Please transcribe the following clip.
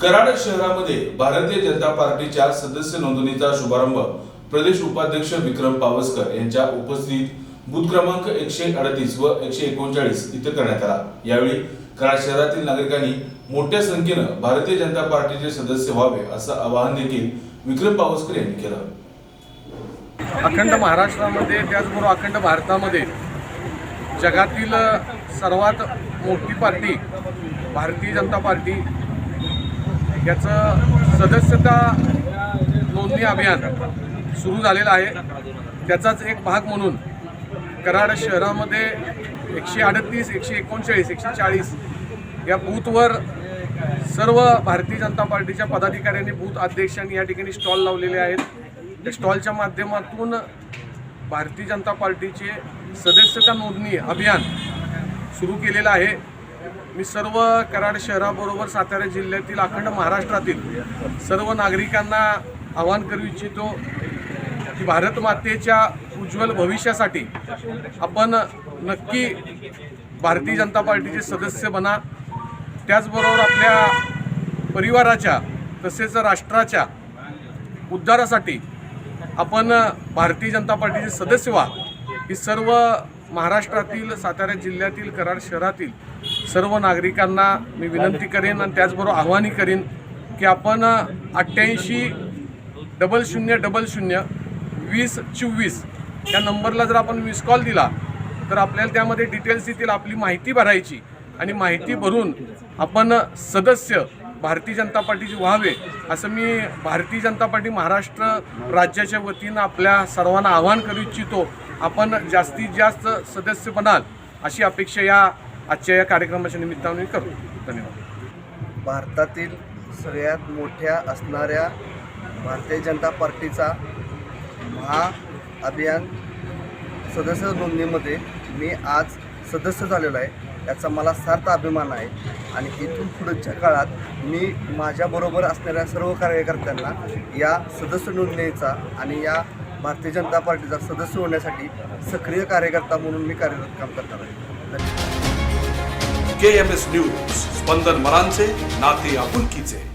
कराड शहरामध्ये भारतीय जनता पार्टीच्या सदस्य नोंदणीचा शुभारंभ प्रदेश उपाध्यक्ष विक्रम पावसकर यांच्या उपस्थितीत बूथ क्रमांक एकशे अडतीस व एकशे एकोणचाळीस इथे करण्यात आला. यावेळी कराड शहरातील नागरिकांनी मोठ्या संख्येनं भारतीय जनता पार्टीचे सदस्य व्हावे असं आवाहन देखील विक्रम पावसकर यांनी केलं. अखंड महाराष्ट्रामध्ये त्याचबरोबर अखंड भारतामध्ये जगातील सर्वात मोठी पार्टी भारतीय जनता पार्टी याचं सदस्यता नोंदणी अभियान सुरू झालेलं आहे. त्याचाच एक भाग म्हणून कराड शहरामध्ये एकशे अडतीस एकशे एकोणचाळीस एकशे चाळीस या बूथवर सर्व भारतीय जनता पार्टीच्या पदाधिकाऱ्यांनी बूथ अध्यक्षांनी या ठिकाणी स्टॉल लावलेले आहेत. त्या स्टॉलच्या माध्यमातून भारतीय जनता पार्टीचे सदस्यता नोंदणी अभियान सुरू केलेलं आहे. मी सर्व कराड शहराबरोबर सातारा जिल्ह्यातील अखंड महाराष्ट्रातील सर्व नागरिकांना आवाहन करू इच्छितो की भारत मातेच्या उज्ज्वल भविष्यासाठी आपण नक्की भारतीय जनता पार्टीचे सदस्य बना. त्याचबरोबर आपल्या परिवाराच्या तसेच राष्ट्राच्या उद्धारासाठी आपण भारतीय जनता पार्टीचे सदस्य व्हा. ही सर्व महाराष्ट्रातील सातारा जिल्ह्यातील कराड शहरातील सर्व नागरिकांना मी विनंती करेन आणि त्याचबरोबर आव्हानही करेन की आपण अठ्ठ्याऐंशी डबल शून्य डबल शून्य वीस चोवीस या नंबरला जर आपण मिस कॉल दिला तर आपल्याला त्यामध्ये डिटेल्स येतील आपली माहिती भरायची आणि माहिती भरून आपण सदस्य भारतीय जनता पार्टीचे व्हावे असं मी भारतीय जनता पार्टी महाराष्ट्र राज्याच्या वतीनं आपल्या सर्वांना आवाहन करू इच्छितो. आपण जास्तीत जास्त सदस्य बनाल अशी अपेक्षा या आजच्या या कार्यक्रमाच्या निमित्तानं मी करतो धन्यवाद. भारतातील सगळ्यात मोठ्या असणाऱ्या भारतीय जनता पार्टीचा महा अभियान सदस्य नोंदणीमध्ये मी आज सदस्य झालेलो आहे. याचा मला सार्थ अभिमान आहे. आणि इथून पुढच्या काळात मी माझ्याबरोबर असणाऱ्या सर्व कार्यकर्त्यांना या सदस्य नोंदणीचा आणि या भारतीय जनता पार्टीचा सदस्य होण्यासाठी सक्रिय कार्यकर्ता म्हणून मी कार्यरत काम करणार आहे. धन्यवाद. K M S news Spandan मरांचे नाते आपुलकीचे.